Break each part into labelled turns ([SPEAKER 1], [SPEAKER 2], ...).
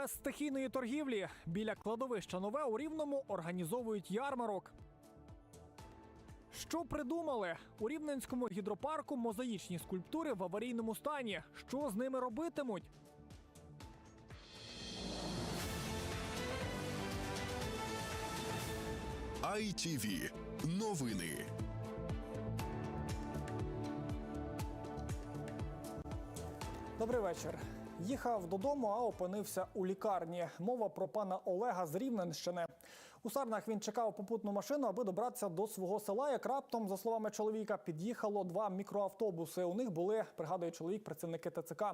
[SPEAKER 1] Без стихійної торгівлі біля кладовища нове у рівному організовують ярмарок. Що придумали у рівненському гідропарку мозаїчні скульптури в аварійному стані? Що з ними робитимуть?
[SPEAKER 2] ITV. Новини.
[SPEAKER 1] Добрий вечір. Їхав додому, а опинився у лікарні. Мова про пана Олега з Рівненщини. У Сарнах він чекав попутну машину, аби добратися до свого села. Як раптом, за словами чоловіка, під'їхало два мікроавтобуси. У них були, пригадує чоловік, працівники ТЦК.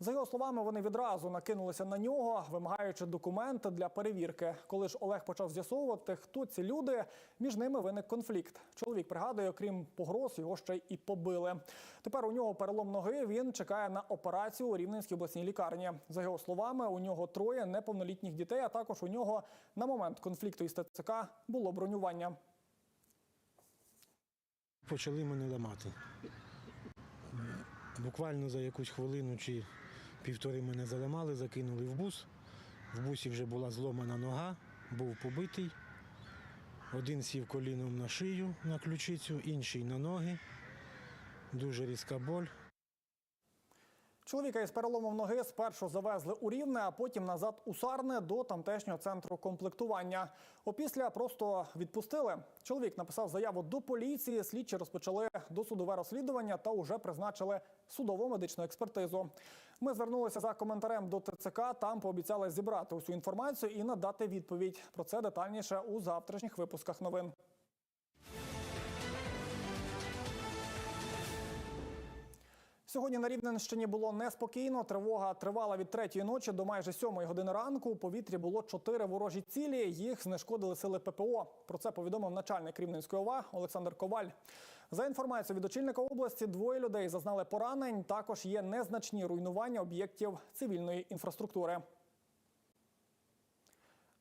[SPEAKER 1] За його словами, вони відразу накинулися на нього, вимагаючи документи для перевірки. Коли ж Олег почав з'ясовувати, хто ці люди, між ними виник конфлікт. Чоловік пригадує, окрім погроз, його ще й побили. Тепер у нього перелом ноги. Він чекає на операцію у Рівненській обласній лікарні. За його словами, у нього троє неповнолітніх дітей. А також у нього на момент конфлікту із ТЦК було бронювання.
[SPEAKER 3] Почали мене ламати. Буквально за якусь хвилину чи півтори мене заламали, закинули в бус. В бусі вже була зломана нога, був побитий. Один сів коліном на шию, на ключицю, інший на ноги. Дуже різка боль.
[SPEAKER 1] Чоловіка із переломом ноги спершу завезли у Рівне, а потім назад у Сарне до тамтешнього центру комплектування. Опісля просто відпустили. Чоловік написав заяву до поліції. Слідчі розпочали досудове розслідування та уже призначили судово медичну експертизу. Ми звернулися за коментарем до ТЦК. Там пообіцяли зібрати усю інформацію і надати відповідь. Про це детальніше у завтрашніх випусках новин. Сьогодні на Рівненщині було неспокійно. Тривога тривала від третьої ночі до майже сьомої години ранку. У повітрі було чотири ворожі цілі. Їх знешкодили сили ППО. Про це повідомив начальник Рівненської ОВА Олександр Коваль. За інформацією від очільника області, двоє людей зазнали поранень. Також є незначні руйнування об'єктів цивільної інфраструктури.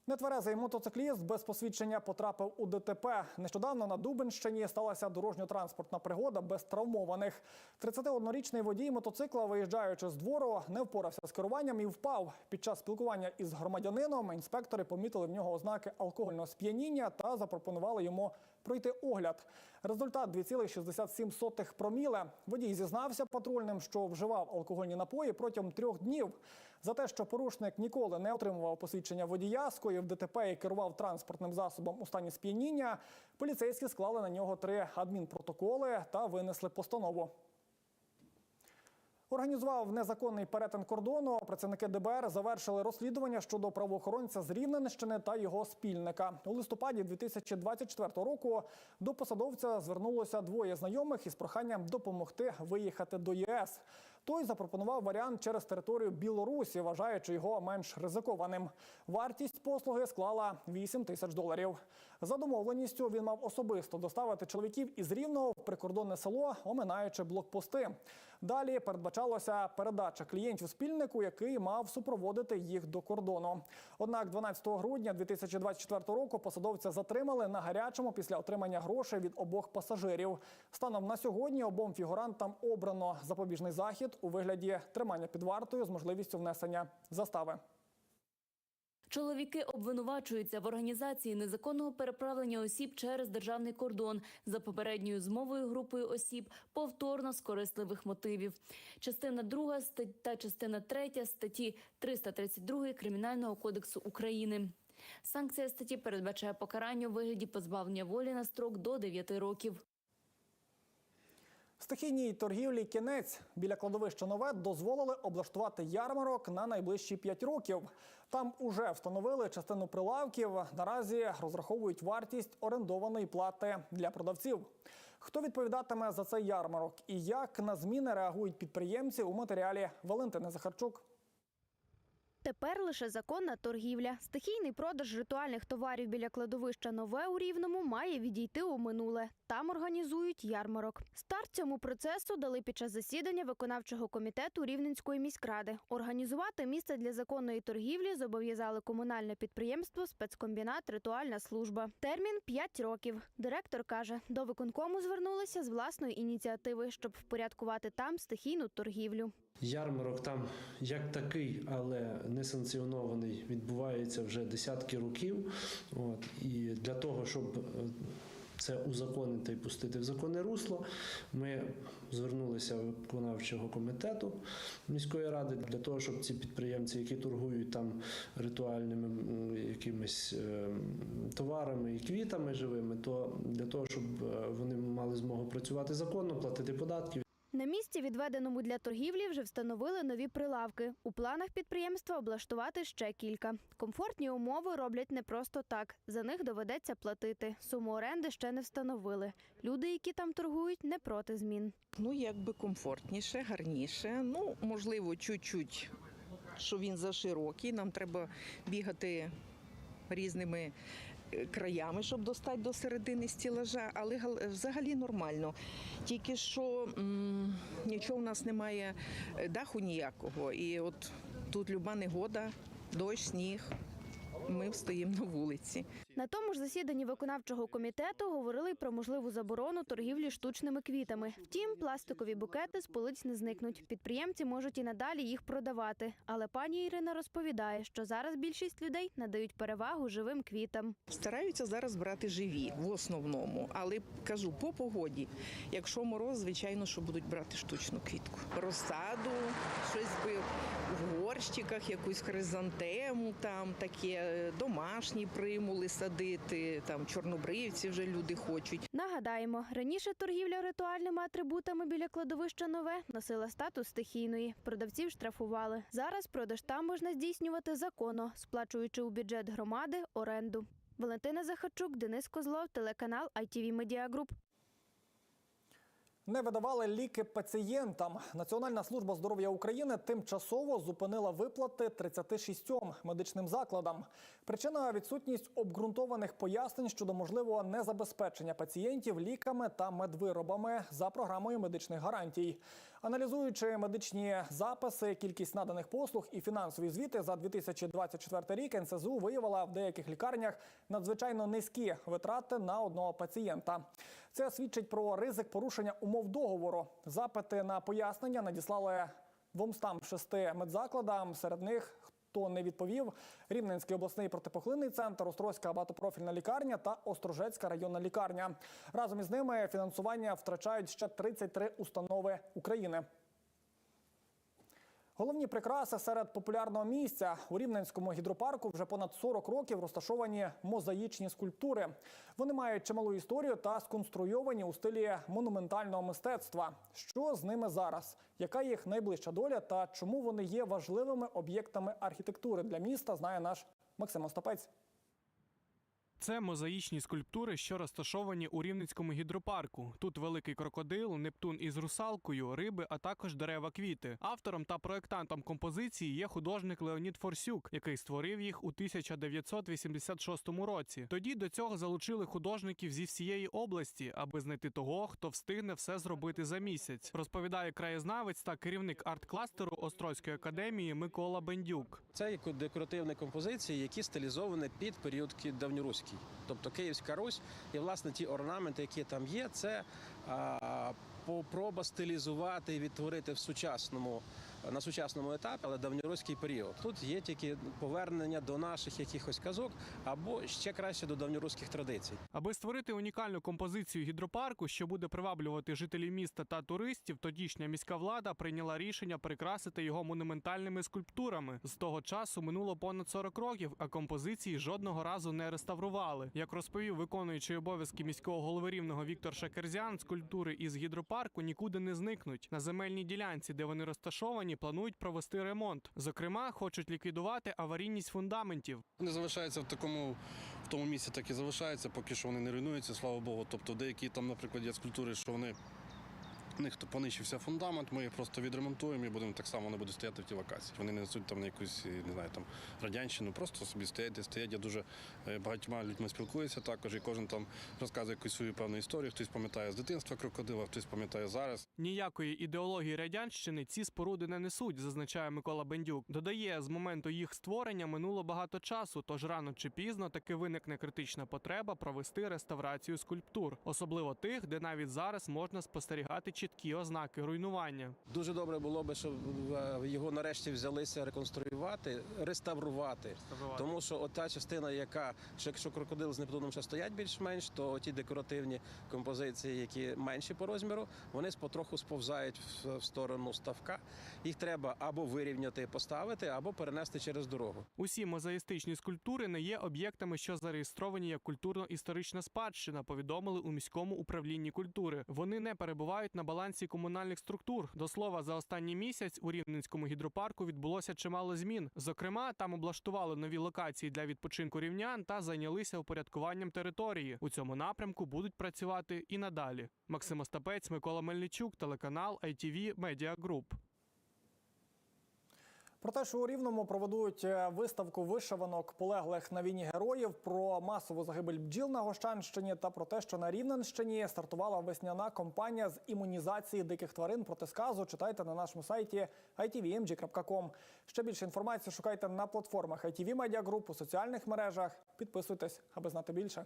[SPEAKER 1] Нетверезий мотоцикліст без посвідчення потрапив у ДТП. Нещодавно на Дубенщині сталася дорожньо-транспортна пригода без травмованих. 31-річний водій мотоцикла, виїжджаючи з двору, не впорався з керуванням і впав. Під час спілкування із громадянином інспектори помітили в нього ознаки алкогольного сп'яніння та запропонували йому пройти огляд. Результат 2,67 проміле. Водій зізнався патрульним, що вживав алкогольні напої протягом трьох днів. За те, що порушник ніколи не отримував посвідчення водія, скоїв ДТП і керував транспортним засобом у стані сп'яніння, поліцейські склали на нього три адмінпротоколи та винесли постанову. Організував незаконний перетин кордону. Працівники ДБР завершили розслідування щодо правоохоронця з Рівненщини та його спільника. У листопаді 2024 року до посадовця звернулося двоє знайомих із проханням допомогти виїхати до ЄС. Той запропонував варіант через територію Білорусі, вважаючи його менш ризикованим. Вартість послуги склала 8 тисяч доларів. За домовленістю він мав особисто доставити чоловіків із Рівного в прикордонне село, оминаючи блокпости. Далі передбачалося передача клієнтів спільнику, який мав супроводити їх до кордону. Однак 12 грудня 2024 року посадовця затримали на гарячому після отримання грошей від обох пасажирів. Станом на сьогодні обом фігурантам обрано запобіжний захід у вигляді тримання під вартою з можливістю внесення застави.
[SPEAKER 4] Чоловіки обвинувачуються в організації незаконного переправлення осіб через державний кордон за попередньою змовою групою осіб повторно з корисливих мотивів. Частина 2 та частина 3 статті 332 Кримінального кодексу України. Санкція статті передбачає покарання у вигляді позбавлення волі на строк до 9 років.
[SPEAKER 1] Стихійній торгівлі кінець біля кладовища нове дозволили облаштувати ярмарок на найближчі 5 років. Там уже встановили частину прилавків. Наразі розраховують вартість орендованої плати для продавців. Хто відповідатиме за цей ярмарок і як на зміни реагують підприємці у матеріалі Валентини Захарчук?
[SPEAKER 5] Тепер лише законна торгівля. Стихійний продаж ритуальних товарів біля кладовища Нове у Рівному має відійти у минуле. Там організують ярмарок. Старт цьому процесу дали під час засідання виконавчого комітету Рівненської міськради. Організувати місце для законної торгівлі зобов'язали комунальне підприємство спецкомбінат Ритуальна служба. Термін 5 років. Директор каже, до виконкому звернулися з власної ініціативи, щоб впорядкувати там стихійну торгівлю.
[SPEAKER 6] Ярмарок там як такий, але не санкціонований, відбувається вже десятки років. От, і для того, щоб е, це узаконити і пустити в законне русло, ми звернулися до виконавчого комітету міської ради для того, щоб ці підприємці, які торгують там ритуальними якимись е, товарами і квітами живими, то для того, щоб е, вони мали змогу працювати законно, платити податки.
[SPEAKER 5] На місці, відведеному для торгівлі, вже встановили нові прилавки. У планах підприємства облаштувати ще кілька. Комфортні умови роблять не просто так. За них доведеться платити. Суму оренди ще не встановили. Люди, які там торгують, не проти змін.
[SPEAKER 7] Ну, якби комфортніше, гарніше. Ну, можливо, чуть-чуть, що він заширокий. Нам треба бігати різними краями, щоб достати до середини стілажа, але гал- взагалі нормально. Тільки що нічого в нас немає е, даху ніякого. І от тут люба негода, дощ, сніг. Ми встоїмо на вулиці.
[SPEAKER 5] На тому ж засіданні виконавчого комітету говорили про можливу заборону торгівлі штучними квітами. Втім, пластикові букети з полиць не зникнуть. Підприємці можуть і надалі їх продавати. Але пані Ірина розповідає, що зараз більшість людей надають перевагу живим квітам.
[SPEAKER 7] Стараються зараз брати живі в основному, але кажу по погоді. Якщо мороз, звичайно, що будуть брати штучну квітку. Розсаду, щось би горщиках, якусь хризантему, там таке е, домашні примули садити, там чорнобривці вже люди хочуть.
[SPEAKER 5] Нагадаємо, раніше торгівля ритуальними атрибутами біля кладовища нове носила статус стихійної. Продавців штрафували. Зараз продаж там можна здійснювати законно, сплачуючи у бюджет громади оренду. Валентина Захарчук, Денис Козлов, телеканал ITV Media Group.
[SPEAKER 1] Не видавали ліки пацієнтам. Національна служба здоров'я України тимчасово зупинила виплати 36 медичним закладам. Причина відсутність обґрунтованих пояснень щодо можливого незабезпечення пацієнтів ліками та медвиробами за програмою медичних гарантій. Аналізуючи медичні записи, кількість наданих послуг і фінансові звіти за 2024 рік, НСЗУ виявила в деяких лікарнях надзвичайно низькі витрати на одного пацієнта. Це свідчить про ризик порушення умов договору. Запити на пояснення надіслали 206 медзакладам. Серед них хто не відповів: Рівненський обласний протипохлинний центр, Острозька багатопрофільна лікарня та Острожецька районна лікарня. Разом із ними фінансування втрачають ще 33 установи України. Головні прикраси серед популярного місця у Рівненському гідропарку вже понад 40 років розташовані мозаїчні скульптури. Вони мають чималу історію та сконструйовані у стилі монументального мистецтва. Що з ними зараз? Яка їх найближча доля та чому вони є важливими об'єктами архітектури для міста? Знає наш Максим Остапець.
[SPEAKER 8] Це мозаїчні скульптури, що розташовані у Рівненському гідропарку. Тут великий крокодил, Нептун із русалкою, риби, а також дерева квіти. Автором та проєктантом композиції є художник Леонід Форсюк, який створив їх у 1986 році. Тоді до цього залучили художників зі всієї області, аби знайти того, хто встигне все зробити за місяць. Розповідає краєзнавець та керівник арт-кластеру Острозької академії Микола Бендюк.
[SPEAKER 9] Це декоративні композиції, які стилізовані під період ки- давньоруський. Тобто Київська Русь, і власне ті орнаменти, які там є, це а, проба стилізувати і відтворити в сучасному на сучасному етапі, але давньоруський період. Тут є тільки повернення до наших якихось казок або ще краще до давньоруських традицій.
[SPEAKER 8] Аби створити унікальну композицію гідропарку, що буде приваблювати жителів міста та туристів, тодішня міська влада прийняла рішення прикрасити його монументальними скульптурами. З того часу минуло понад 40 років, а композиції жодного разу не реставрували. Як розповів виконуючий обов'язки міського голови рівного Віктор Шакерзян, скульптури із гідропарку нікуди не зникнуть. На земельній ділянці, де вони розташовані, планують провести ремонт. Зокрема, хочуть ліквідувати аварійність фундаментів.
[SPEAKER 10] Вони залишаються в такому в тому місці, так і залишаються, поки що вони не руйнуються, слава Богу. Тобто деякі там, наприклад, є скульптури, що вони в них то понищився фундамент, ми їх просто відремонтуємо і будемо так само вони будуть стояти в тій локації. Вони не несуть там на якусь, не знаю, там радянщину, просто собі стоять, стоять. Я дуже е, багатьма людьми спілкуюся також, і кожен там розказує якусь свою певну історію. Хтось пам'ятає з дитинства крокодила, хтось пам'ятає зараз.
[SPEAKER 8] Ніякої ідеології радянщини ці споруди не несуть, зазначає Микола Бендюк. Додає, з моменту їх створення минуло багато часу, тож рано чи пізно таки виникне критична потреба провести реставрацію скульптур, особливо тих, де навіть зараз можна спостерігати чіткі ознаки руйнування.
[SPEAKER 9] Дуже добре було би, щоб е, його нарешті взялися реконструювати, реставрувати. Тому що от та частина, яка що якщо крокодил з Нептуном ще стоять більш-менш, то ті декоративні композиції, які менші по розміру, вони потроху сповзають в сторону ставка. Їх треба або вирівняти, поставити, або перенести через дорогу.
[SPEAKER 8] Усі мозаїстичні скульптури не є об'єктами, що зареєстровані як культурно-історична спадщина. Повідомили у міському управлінні культури. Вони не перебувають на балансі комунальних структур. До слова, за останній місяць у Рівненському гідропарку відбулося чимало змін. Зокрема, там облаштували нові локації для відпочинку рівнян та зайнялися упорядкуванням території. У цьому напрямку будуть працювати і надалі. Максим Остапець, Микола Мельничук, телеканал ITV Media Group.
[SPEAKER 1] Про те, що у Рівному проведуть е, виставку вишиванок полеглих на війні героїв, про масову загибель бджіл на Гощанщині та про те, що на Рівненщині стартувала весняна кампанія з імунізації диких тварин проти сказу. Читайте на нашому сайті itvmg.com. Ще більше інформації шукайте на платформах ITV Media Group, у соціальних мережах. Підписуйтесь, аби знати більше.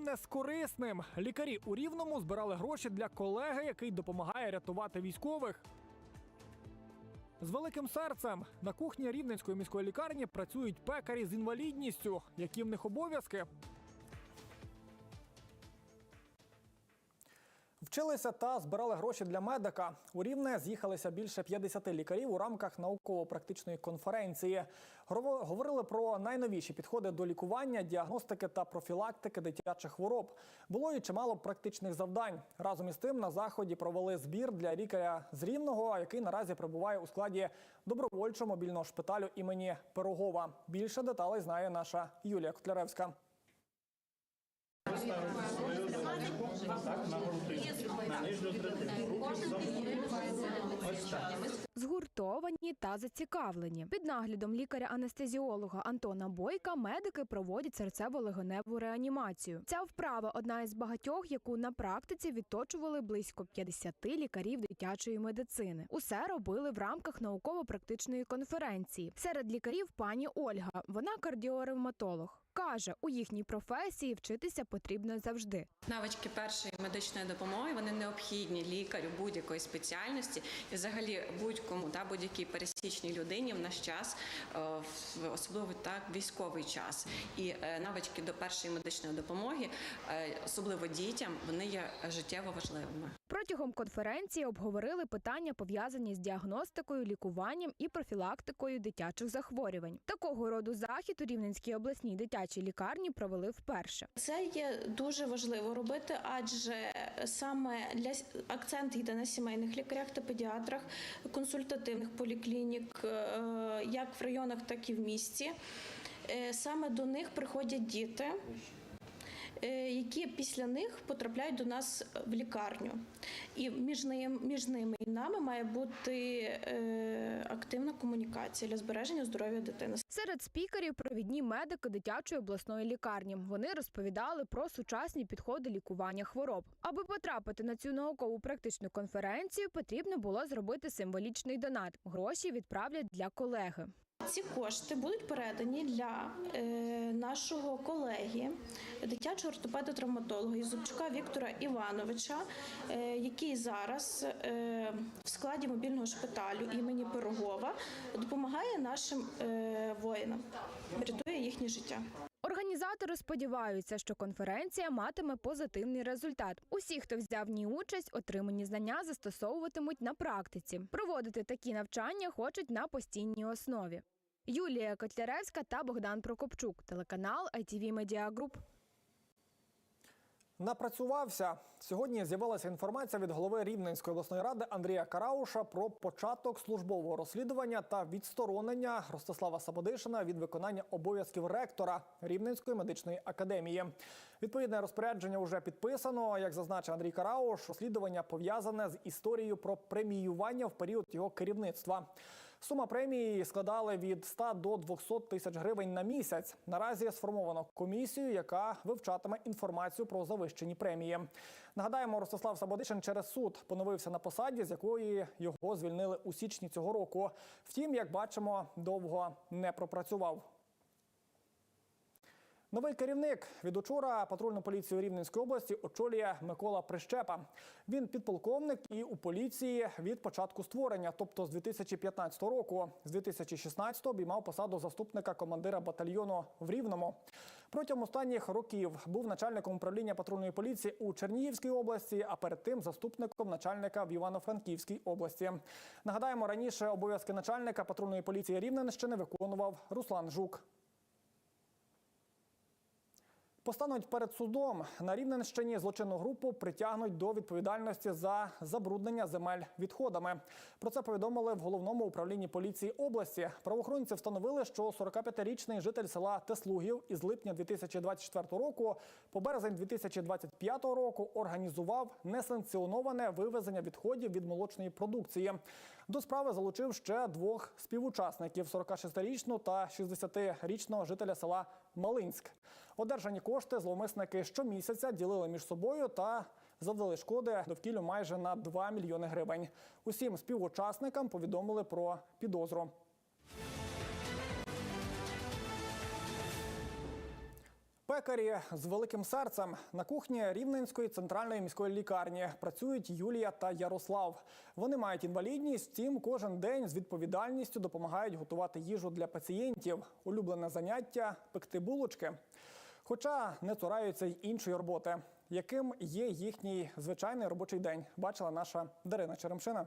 [SPEAKER 1] Приємне з корисним. Лікарі у Рівному збирали гроші для колеги, який допомагає рятувати військових. З великим серцем на кухні Рівненської міської лікарні працюють пекарі з інвалідністю. Які в них обов'язки? Вчилися та збирали гроші для медика. У Рівне з'їхалися більше 50 лікарів у рамках науково-практичної конференції. Говорили про найновіші підходи до лікування, діагностики та профілактики дитячих хвороб. Було і чимало практичних завдань. Разом із тим на заході провели збір для лікаря з Рівного, який наразі перебуває у складі добровольчого мобільного шпиталю імені Пирогова. Більше деталей знає наша Юлія Котляревська так, на грудину, на нижню третину. Руки замовляються. Ось так.
[SPEAKER 11] Згуртовані та зацікавлені. Під наглядом лікаря-анестезіолога Антона Бойка медики проводять серцево-легеневу реанімацію. Ця вправа одна із багатьох, яку на практиці відточували близько 50 лікарів дитячої медицини. Усе робили в рамках науково-практичної конференції. Серед лікарів пані Ольга. Вона кардіоревматолог. Каже, у їхній професії вчитися потрібно завжди.
[SPEAKER 12] Навички першої медичної допомоги вони необхідні лікарю будь-якої спеціальності і взагалі будь-кому та будь-якій пересічній людині в наш час, е, в- особливо так військовий час. І е, навички до першої медичної допомоги, е, особливо дітям, вони є життєво важливими.
[SPEAKER 11] Протягом конференції обговорили питання, пов'язані з діагностикою, лікуванням і профілактикою дитячих захворювань. Такого роду захід у Рівненській обласній дитячій лікарні провели вперше.
[SPEAKER 13] Це є дуже важливо робити, адже саме для акцент йде на сімейних лікарях та педіатрах, консультативних поліклінік, е, як в районах, так і в місті. Е, Саме до них приходять діти. Е, Які після них потрапляють до нас в лікарню, і між ним між ними і нами має бути е, активна комунікація для збереження здоров'я дитини.
[SPEAKER 11] Серед спікерів провідні медики дитячої обласної лікарні. Вони розповідали про сучасні підходи лікування хвороб. Аби потрапити на цю наукову практичну конференцію, потрібно було зробити символічний донат. Гроші відправлять для колеги.
[SPEAKER 13] Ці кошти будуть передані для е, нашого колеги, дитячого ортопеда-травматолога Ізубчука Віктора Івановича, е, який зараз е, в складі мобільного шпиталю імені Пирогова допомагає нашим воїнам, рятує їхнє життя.
[SPEAKER 11] Організатори сподіваються, що конференція матиме позитивний результат. Усі, хто взяв в ній участь, отримані знання застосовуватимуть на практиці. Проводити такі навчання хочуть на постійній основі. Юлія Котляревська та Богдан Прокопчук, телеканал ITV Media Group.
[SPEAKER 1] Напрацювався сьогодні. З'явилася інформація від голови Рівненської обласної ради Андрія Карауша про початок службового розслідування та відсторонення Ростислава Сабодишина від виконання обов'язків ректора Рівненської медичної академії. Відповідне розпорядження вже підписано. Як зазначив Андрій Карауш, розслідування пов'язане з історією про преміювання в період його керівництва. Сума премії складали від 100 до 200 тисяч гривень на місяць. Наразі сформовано комісію, яка вивчатиме інформацію про завищені премії. Нагадаємо, Ростислав Сабодишин через суд поновився на посаді, з якої його звільнили у січні цього року. Втім, як бачимо, довго не пропрацював. Новий керівник від учора патрульну поліцію Рівненської області очолює Микола Прищепа. Він підполковник і у поліції від початку створення, тобто з 2015 року. З 2016 обіймав посаду заступника командира батальйону в Рівному. Протягом останніх років був начальником управління патрульної поліції у Чернігівській області, а перед тим заступником начальника в Івано-Франківській області. Нагадаємо, раніше обов'язки начальника патрульної поліції Рівненщини виконував Руслан Жук. Постануть перед судом на Рівненщині злочинну групу притягнуть до відповідальності за забруднення земель відходами. Про це повідомили в головному управлінні поліції області. Правоохоронці встановили, що 45-річний житель села Теслугів із липня 2024 року по березень 2025 року організував несанкціоноване вивезення відходів від молочної продукції. До справи залучив ще двох співучасників: 46-річну та 60-річного жителя села Малинськ. Одержані кошти зловмисники щомісяця ділили між собою та завдали шкоди довкіллю майже на 2 мільйони гривень. Усім співучасникам повідомили про підозру. Пекарі з великим серцем на кухні Рівненської центральної міської лікарні працюють Юлія та Ярослав. Вони мають інвалідність, втім кожен день з відповідальністю допомагають готувати їжу для пацієнтів. Улюблене заняття пекти булочки. Хоча не цураються й іншої роботи. Яким є їхній звичайний робочий день, бачила наша Дарина Черемшина.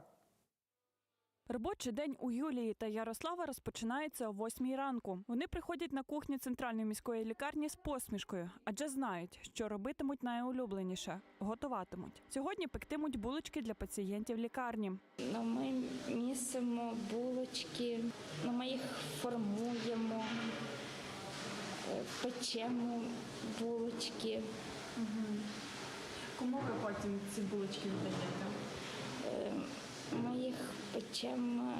[SPEAKER 14] Робочий день у Юлії та Ярослава розпочинається о 8 ранку. Вони приходять на кухню центральної міської лікарні з посмішкою, адже знають, що робитимуть найулюбленіше готуватимуть. Сьогодні пектимуть булочки для пацієнтів лікарні.
[SPEAKER 15] Ну, ми місимо булочки, ну, ми їх формуємо, е, печемо булочки.
[SPEAKER 14] Кому ви потім ці булочки віддаєте?
[SPEAKER 15] Е, Ми їх печемо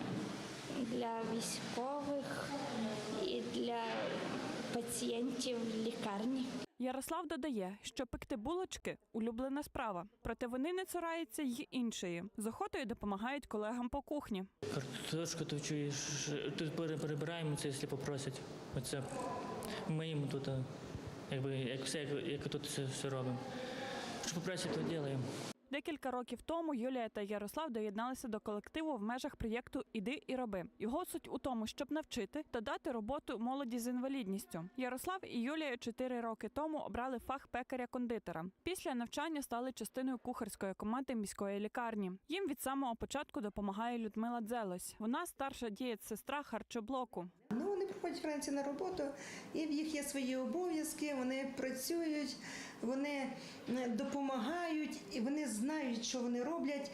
[SPEAKER 15] для військових і для пацієнтів лікарні.
[SPEAKER 14] Ярослав додає, що пекти булочки улюблена справа, проте вони не цураються й іншої. З охотою допомагають колегам по кухні.
[SPEAKER 16] Картошку ж- тут перебираємо це, якщо попросять. Оце миємо тут, якби як все, як, як тут все, все робимо. Що попросять, то робимо.
[SPEAKER 14] Декілька років тому Юлія та Ярослав доєдналися до колективу в межах проєкту Іди і роби. Його суть у тому, щоб навчити та дати роботу молоді з інвалідністю. Ярослав і Юлія чотири роки тому обрали фах пекаря-кондитера. Після навчання стали частиною кухарської команди міської лікарні. Їм від самого початку допомагає Людмила Дзелось. Вона старша дієт-сестра харчоблоку.
[SPEAKER 17] Ну, вони приходять вранці на роботу, і в їх є свої обов'язки, вони працюють, вони е, допомагають, і вони знають, що вони роблять.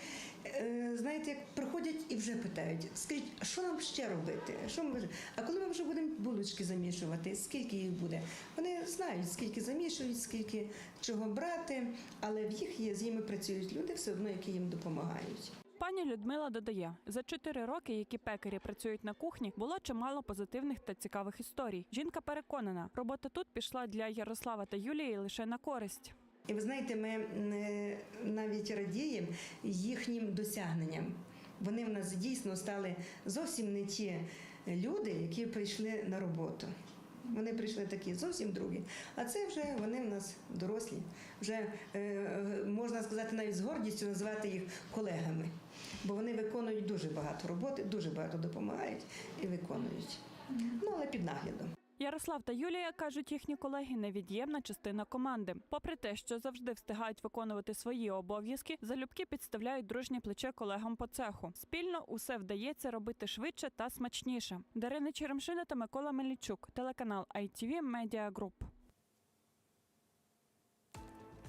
[SPEAKER 17] Е, Знаєте, як приходять і вже питають, скажіть, що нам ще робити? Що ми... А коли ми вже будемо булочки замішувати, скільки їх буде? Вони знають, скільки замішують, скільки чого брати, але в їх є, з ними працюють люди все одно, які їм допомагають.
[SPEAKER 14] Пані Людмила додає, за чотири роки, які пекарі працюють на кухні, було чимало позитивних та цікавих історій. Жінка переконана, робота тут пішла для Ярослава та Юлії лише на користь.
[SPEAKER 17] І ви знаєте, ми е, навіть радіємо їхнім досягненням. Вони в нас дійсно стали зовсім не ті люди, які прийшли на роботу. Вони прийшли такі зовсім другі. А це вже вони в нас дорослі. Вже е, можна сказати, навіть з гордістю називати їх колегами. Бо вони виконують дуже багато роботи, дуже багато допомагають і виконують. Ну, але під наглядом.
[SPEAKER 14] Ярослав та Юлія кажуть їхні колеги невід'ємна частина команди. Попри те, що завжди встигають виконувати свої обов'язки, залюбки підставляють дружнє плече колегам по цеху. Спільно усе вдається робити швидше та смачніше. Дарина Черемшина та Микола Мельничук, телеканал ITV Media Group.